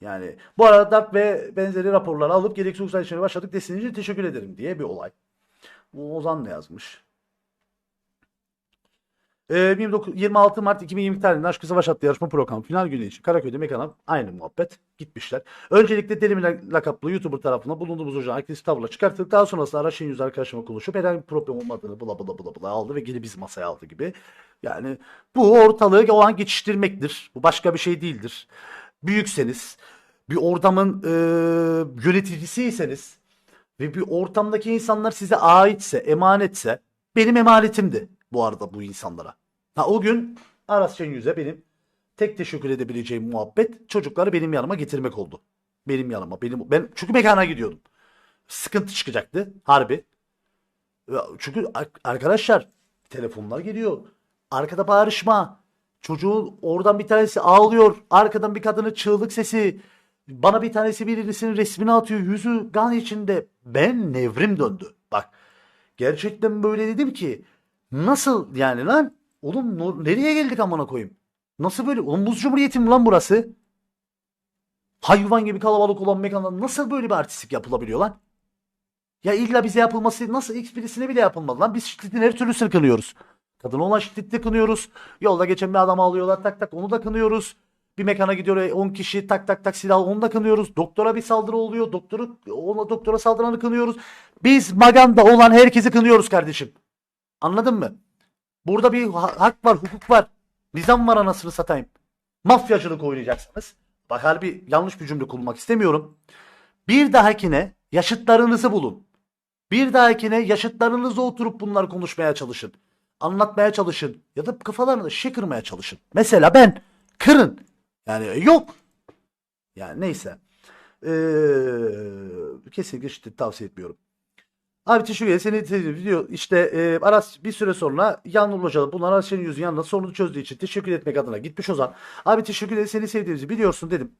Yani bu arada DART ve benzeri raporları alıp gereksiz hukuksal işlemeye başladık. Desteğiniz için teşekkür ederim diye bir olay. Bu Ozan ne yazmış? Ee, 29 26 Mart 2020 tarihinde Aşk Savaş adlı yarışma programı final günü için Karaköy'de mekana aynı muhabbet gitmişler. Öncelikle Delimir lakaplı YouTuber tarafından bulunduğumuz ocağın aktif tavırla çıkarttık. Daha sonrasında Araş'ın yüz arkadaşıma konuşup herhangi bir problem olmadığını bula bula bula bula aldı ve geri biz masaya aldı gibi. Yani bu ortalığı o an geçiştirmektir. Bu başka bir şey değildir. Büyükseniz, bir ortamın e, yöneticisiyseniz ve bir ortamdaki insanlar size aitse, emanetse benim emanetimdi bu arada bu insanlara. Ha o gün Aras Şenyüz'e benim tek teşekkür edebileceğim muhabbet çocukları benim yanıma getirmek oldu. Benim yanıma. Benim ben çünkü mekana gidiyordum. Sıkıntı çıkacaktı harbi. Çünkü ar- arkadaşlar telefonlar geliyor. Arkada bağırışma. Çocuğun oradan bir tanesi ağlıyor. Arkadan bir kadının çığlık sesi. Bana bir tanesi birisinin resmini atıyor. Yüzü gan içinde. Ben nevrim döndü. Bak gerçekten böyle dedim ki nasıl yani lan? Oğlum nereye geldik amına koyayım? Nasıl böyle? Oğlum buz cumhuriyeti mi lan burası? Hayvan gibi kalabalık olan mekanda nasıl böyle bir artistik yapılabiliyor lan? Ya illa bize yapılması nasıl X birisine bile yapılmadı lan? Biz şiddetin her türlüsünü kınıyoruz. Kadına olan şiddeti kınıyoruz. Yolda geçen bir adamı alıyorlar tak tak onu da kınıyoruz. Bir mekana gidiyor 10 kişi tak tak tak silah onu da kınıyoruz. Doktora bir saldırı oluyor. Doktoru ona doktora saldıranı kınıyoruz. Biz maganda olan herkesi kınıyoruz kardeşim. Anladın mı? Burada bir ha- hak var, hukuk var. Nizam var anasını satayım. Mafyacılık oynayacaksınız. Bak harbi yanlış bir cümle kullanmak istemiyorum. Bir dahakine yaşıtlarınızı bulun. Bir dahakine yaşıtlarınızla oturup bunları konuşmaya çalışın. Anlatmaya çalışın. Ya da kafalarını şişe kırmaya çalışın. Mesela ben kırın. Yani yok. Yani neyse. Ee, kesinlikle şiddet tavsiye etmiyorum. Abi teşekkür ederim. Seni te- video işte e, Aras bir süre sonra Yanlı Hocalı bunlar Aras senin yüzün yanında sorunu çözdüğü için teşekkür etmek adına gitmiş Ozan. Abi teşekkür ederim seni sevdiğimizi biliyorsun dedim.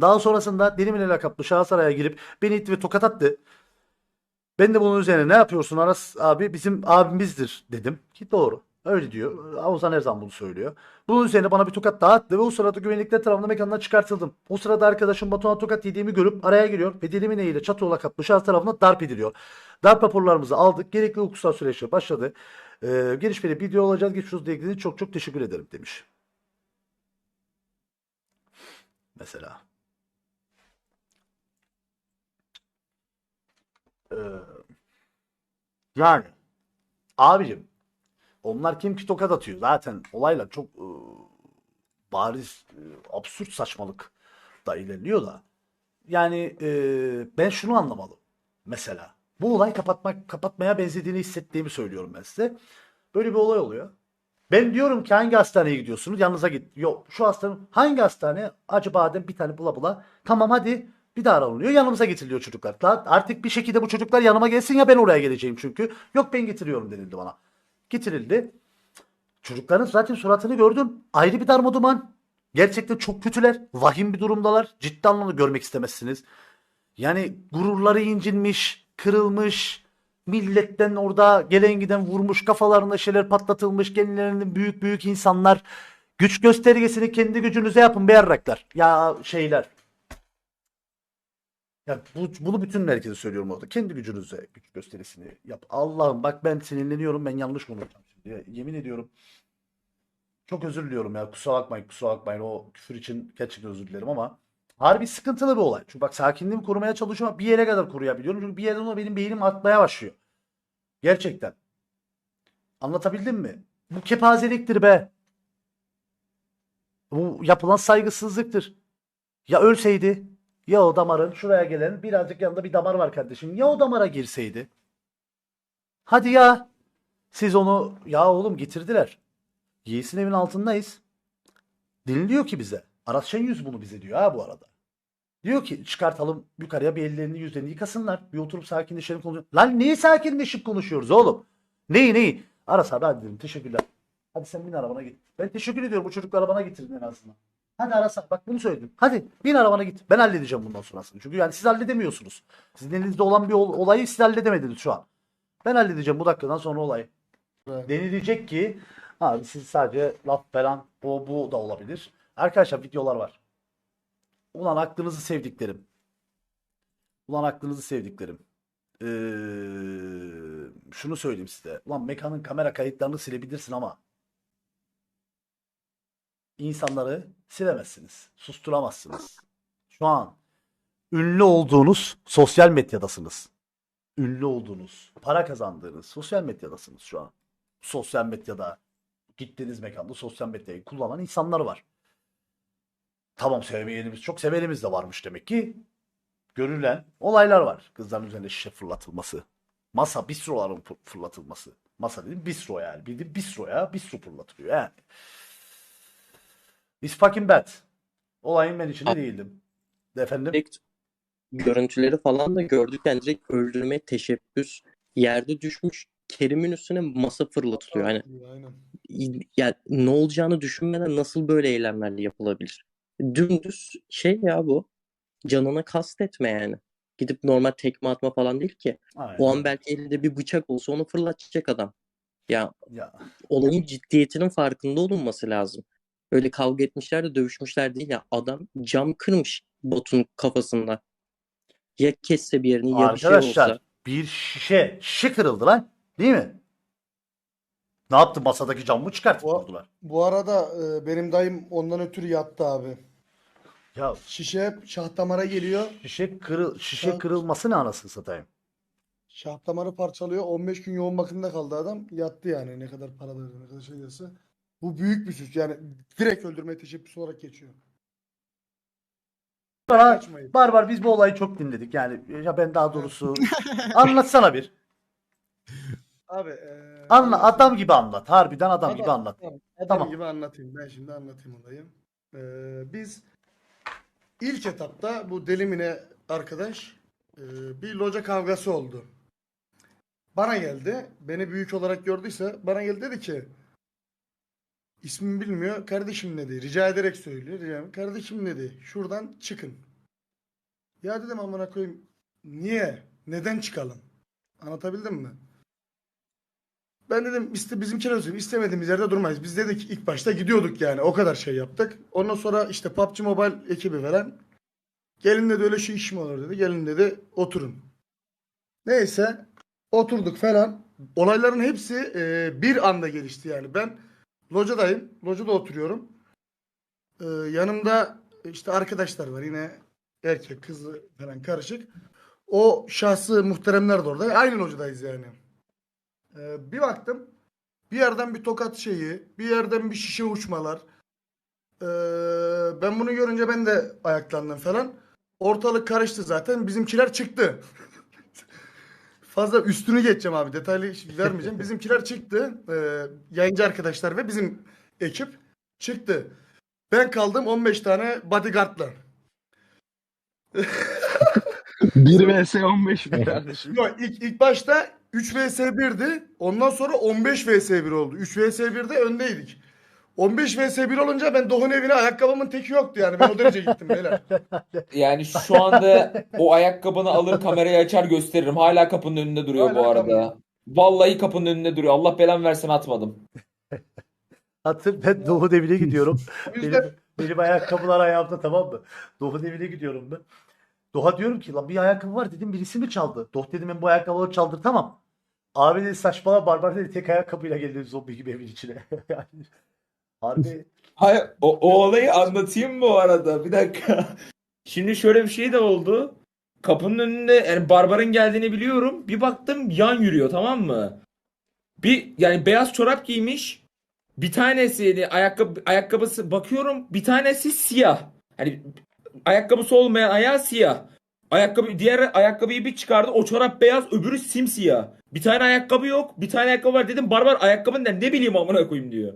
Daha sonrasında Delimin lakaplı Şahsaray'a girip beni itti ve tokat attı. Ben de bunun üzerine ne yapıyorsun Aras abi bizim abimizdir dedim. Ki doğru. Öyle diyor. Ozan her zaman bunu söylüyor. Bunun üzerine bana bir tokat daha attı ve o sırada güvenlikler tarafından mekandan çıkartıldım. O sırada arkadaşım Batuhan tokat yediğimi görüp araya giriyor ve dilimin eğiyle çatı lakaplı şahıs tarafından darp ediliyor. Darp raporlarımızı aldık. Gerekli hukuksal süreçler başladı. Ee, gelişmeli video olacağız. Geçiyoruz diye çok çok teşekkür ederim demiş. Mesela. Ee, yani abicim onlar kim ki tokat atıyor? Zaten olayla çok e, bariz e, absürt saçmalık da ilerliyor da. Yani e, ben şunu anlamadım mesela. Bu olay kapatmak kapatmaya benzediğini hissettiğimi söylüyorum ben size. Böyle bir olay oluyor. Ben diyorum ki hangi hastaneye gidiyorsunuz? Yanınıza git. Yok şu hastane hangi hastane? Acı badem bir tane bula bula. Tamam hadi bir daha aranılıyor yanımıza getiriliyor çocuklar artık bir şekilde bu çocuklar yanıma gelsin ya ben oraya geleceğim çünkü yok ben getiriyorum denildi bana getirildi. Çocukların zaten suratını gördüm. Ayrı bir darmaduman. Gerçekten çok kötüler. Vahim bir durumdalar. Ciddi anlamda görmek istemezsiniz. Yani gururları incinmiş, kırılmış. Milletten orada gelen giden vurmuş, kafalarında şeyler patlatılmış, kendilerinin büyük büyük insanlar. Güç göstergesini kendi gücünüze yapın be yarraklar. Ya şeyler. Ya bu, bunu bütün herkese söylüyorum orada. Kendi gücünüze güç gösterisini yap. Allah'ım bak ben sinirleniyorum. Ben yanlış konuşacağım şimdi. Ya, yemin ediyorum. Çok özür diliyorum ya. Kusura bakmayın, kusura bakmayın. O küfür için gerçekten özür dilerim ama harbi sıkıntılı bir olay. Çünkü bak sakinliğimi korumaya çalışıyorum ama bir yere kadar koruyabiliyorum. Çünkü bir yerden sonra benim beynim atmaya başlıyor. Gerçekten. Anlatabildim mi? Bu kepazeliktir be. Bu yapılan saygısızlıktır. Ya ölseydi? Ya o damarın şuraya gelen birazcık yanında bir damar var kardeşim. Ya o damara girseydi? Hadi ya. Siz onu ya oğlum getirdiler. Yiğit'in evin altındayız. Deniliyor ki bize. Aras Şenyüz bunu bize diyor ha bu arada. Diyor ki çıkartalım yukarıya bir ellerini yüzlerini yıkasınlar. Bir oturup sakinleşelim konuşalım. Lan neyi sakinleşip konuşuyoruz oğlum? Neyi neyi? Aras abi hadi dedim teşekkürler. Hadi sen bin arabana git. Ben teşekkür ediyorum bu çocukları bana getirdin en azından. Hadi Aras abi bak bunu söyledim. Hadi bin arabana git. Ben halledeceğim bundan sonrasını. Çünkü yani siz halledemiyorsunuz. Sizin elinizde olan bir ol- olayı siz halledemediniz şu an. Ben halledeceğim bu dakikadan sonra olayı. Evet. Denilecek ki abi siz sadece laf falan o bu da olabilir. Arkadaşlar videolar var. Ulan aklınızı sevdiklerim. Ulan aklınızı sevdiklerim. Ee, şunu söyleyeyim size. Ulan mekanın kamera kayıtlarını silebilirsin ama insanları silemezsiniz. Susturamazsınız. Şu an ünlü olduğunuz sosyal medyadasınız. Ünlü olduğunuz, para kazandığınız sosyal medyadasınız şu an. Sosyal medyada gittiğiniz mekanda sosyal medyayı kullanan insanlar var. Tamam sevmeyenimiz çok sevenimiz de varmış demek ki. Görülen olaylar var. Kızların üzerine şişe fırlatılması. Masa bistroların fır- fırlatılması. Masa dedim bistro yani. Bildiğin bistro ya. Bistro fırlatılıyor yani. It's fucking bad. Olayın ben içinde değildim. Efendim? Direkt görüntüleri falan da gördük. Yani direkt öldürme teşebbüs yerde düşmüş Kerim'in üstüne masa fırlatılıyor. Hani Aynen. ya ne olacağını düşünmeden nasıl böyle eylemler yapılabilir? Dümdüz şey ya bu. Canına kastetme yani. Gidip normal tekme atma falan değil ki. Aynen. O an belki elinde bir bıçak olsa onu fırlatacak adam. Ya Ya, olayın ciddiyetinin farkında olunması lazım. Öyle kavga etmişler de dövüşmüşler değil ya. Adam cam kırmış Bot'un kafasında. Ya kesse bir yerini ya bir şey arkadaşlar olsa. bir şişe, şişe kırıldı lan. Değil mi? Ne yaptı? Masadaki camı çıkartıp O- vurdular. Bu arada e, benim dayım ondan ötürü yattı abi. Ya Şişe şah damara geliyor. şişe kırıl şişe Ya- kırılması ne anasını satayım? Şah damarı parçalıyor. 15 gün yoğun bakımda kaldı adam. Yattı yani ne kadar para verdi ne kadar şey derse. Bu büyük bir suç. Yani direkt öldürmeye teşebbüs olarak geçiyor. Bana Kaçmayın. Barbar biz bu olayı çok dinledik. Yani ya ben daha doğrusu anlatsana bir. Abi e, Anla adam gibi anlat. Harbiden adam gibi anlat. Tamam, adam Tamam. gibi anlatayım. Ben şimdi anlatayım olayı. Ee, biz ilk etapta bu Delimine arkadaş e, bir loca kavgası oldu. Bana geldi. Beni büyük olarak gördüyse bana geldi dedi ki ismimi bilmiyor. Kardeşim dedi. Rica ederek söylüyor. Rica ederim. Kardeşim dedi. Şuradan çıkın. Ya dedim amına koyayım. Niye? Neden çıkalım? Anlatabildim mi? Ben dedim işte bizimkiler söyleyeyim istemediğimiz yerde durmayız. Biz dedik ilk başta gidiyorduk yani o kadar şey yaptık. Ondan sonra işte PUBG Mobile ekibi veren gelin dedi öyle şey iş mi olur dedi. Gelin dedi oturun. Neyse oturduk falan. Olayların hepsi e, bir anda gelişti yani. Ben locadayım. Locada oturuyorum. E, yanımda işte arkadaşlar var yine erkek kızlı falan karışık. O şahsı muhteremler de orada. Aynı locadayız yani. Ee, bir baktım bir yerden bir tokat şeyi, bir yerden bir şişe uçmalar. Ee, ben bunu görünce ben de ayaklandım falan. Ortalık karıştı zaten. Bizimkiler çıktı. Fazla üstünü geçeceğim abi. Detaylı vermeyeceğim. Bizimkiler çıktı. Ee, yayıncı arkadaşlar ve bizim ekip çıktı. Ben kaldım 15 tane bodyguardla. 1 vs 15 mi kardeşim? Yok ilk, ilk başta 3 vs 1'di. Ondan sonra 15 vs 1 oldu. 3 vs 1'de öndeydik. 15 vs 1 olunca ben Doğu'nun evine ayakkabımın teki yoktu yani. Ben o derece gittim beyler. Yani şu anda o ayakkabını alır kamerayı açar gösteririm. Hala kapının önünde duruyor Hala bu arada. kapının- Vallahi kapının önünde duruyor. Allah belamı versin atmadım. Hatır ben Doğu Devi'ne gidiyorum. Benim, benim ayakkabılar ayağımda tamam mı? Doğu Devi'ne gidiyorum ben. Doğa diyorum ki lan bir ayakkabı var dedim birisi mi çaldı? Doh dedim ben bu ayakkabıları çaldır tamam. Abi dedi saçmalama barbar dedi tek ayakkabıyla geldi zombi gibi evin içine. yani, harbi Hayır, o, o olayı anlatayım bu arada. Bir dakika. Şimdi şöyle bir şey de oldu. Kapının önünde yani Barbar'ın geldiğini biliyorum. Bir baktım yan yürüyor tamam mı? Bir yani beyaz çorap giymiş. Bir tanesi yani ayakkabı ayakkabısı bakıyorum bir tanesi siyah. Hani ayakkabısı olmayan ayağı siyah. Ayakkabı diğer ayakkabıyı bir çıkardı. O çorap beyaz, öbürü simsiyah. Bir tane ayakkabı yok. Bir tane ayakkabı var dedim. Barbar ayakkabın ne, ne bileyim amına koyayım diyor.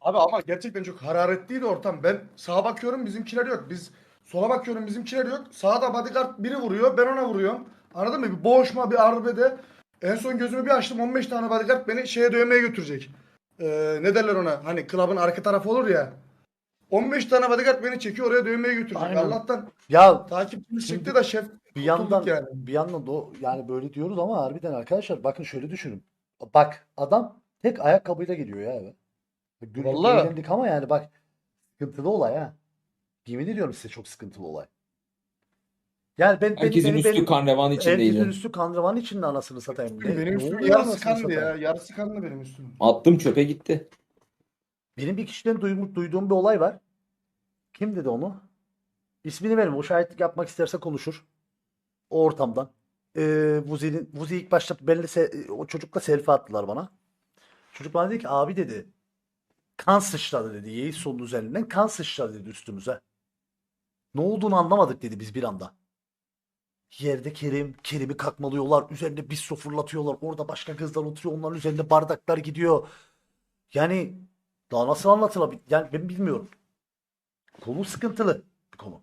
Abi ama gerçekten çok hararetliydi ortam. Ben sağa bakıyorum bizimkiler yok. Biz sola bakıyorum bizimkiler yok. Sağda bodyguard biri vuruyor ben ona vuruyorum. Anladın mı? Bir boğuşma bir arbede. En son gözümü bir açtım 15 tane bodyguard beni şeye dövmeye götürecek. Ee, ne derler ona? Hani klubun arka tarafı olur ya. 15 tane bodyguard beni çekiyor oraya dövmeye götürecek. Aynen. Allah'tan ya takipçimiz Şimdi çıktı da şef bir yandan yani. bir yandan da o- yani böyle diyoruz ama harbiden arkadaşlar bakın şöyle düşünün. Bak adam tek ayakkabıyla geliyor ya eve. Güldük Vallahi. eğlendik ama yani bak sıkıntılı olay ha. Yemin ediyorum size çok sıkıntılı olay. Yani ben, Herkesin beni- üstü beni- kan revan Herkesin içindeydi. üstü kan revan içinde anasını satayım. Benim ne üstüm yarısı kanlı ya. Yarısı kanlı benim üstüm. Attım çöpe gitti. Benim bir kişiden duyduğum, duyduğum bir olay var. Kim dedi onu? İsmini verim. O şahitlik yapmak isterse konuşur. O ortamdan. Ee, Vuzi'nin, Vuzi ilk başta benimle se- o çocukla selfie attılar bana. Çocuk bana dedi ki abi dedi kan sıçradı dedi. Yeğiz sonun üzerinden kan sıçradı dedi üstümüze. Ne olduğunu anlamadık dedi biz bir anda. Yerde Kerim, Kerim'i kakmalıyorlar. Üzerine bistro fırlatıyorlar. Orada başka kızlar oturuyor. Onların üzerinde bardaklar gidiyor. Yani daha nasıl anlatılabilir? Yani ben bilmiyorum. Konu sıkıntılı bir konu.